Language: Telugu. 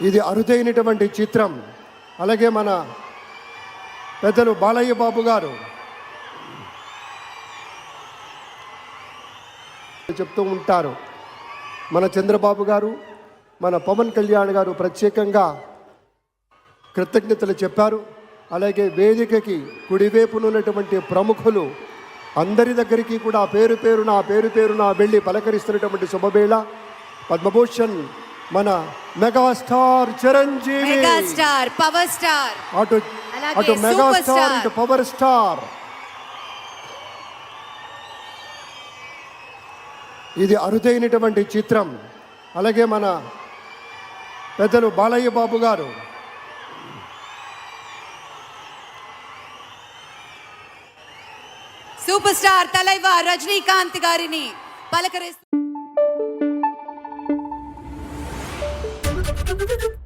ఇది అరుదైనటువంటి చిత్రం. అలాగే మన పెద్దలు బాలయ్య బాబు గారు చెప్తూ ఉంటారు. మన చంద్రబాబు గారు మన పవన్ కళ్యాణ్ గారు ప్రత్యేకంగా కృతజ్ఞతలు చెప్పారు. అలాగే వేదికకి కుడివైపునున్నటువంటి ప్రముఖులు అందరి దగ్గరికి కూడా పేరు పేరున పేరు పేరున వెళ్ళి పలకరిస్తున్నటువంటి శుభవేళ. పద్మభూషణ్ మన megastar Chiranjeevi megastar power star అటు అటు మెగాస్టార్ స్టార్. ఇటు పవర్ స్టార్ ఇది అరుదైనటువంటి చిత్రం. అలాగే మన పెద్దలు బాలయ్య బాబు గారు. సూపర్ స్టార్ తలైవా రజనీకాంత్ గారిని పలకరిస్తూ Thank you.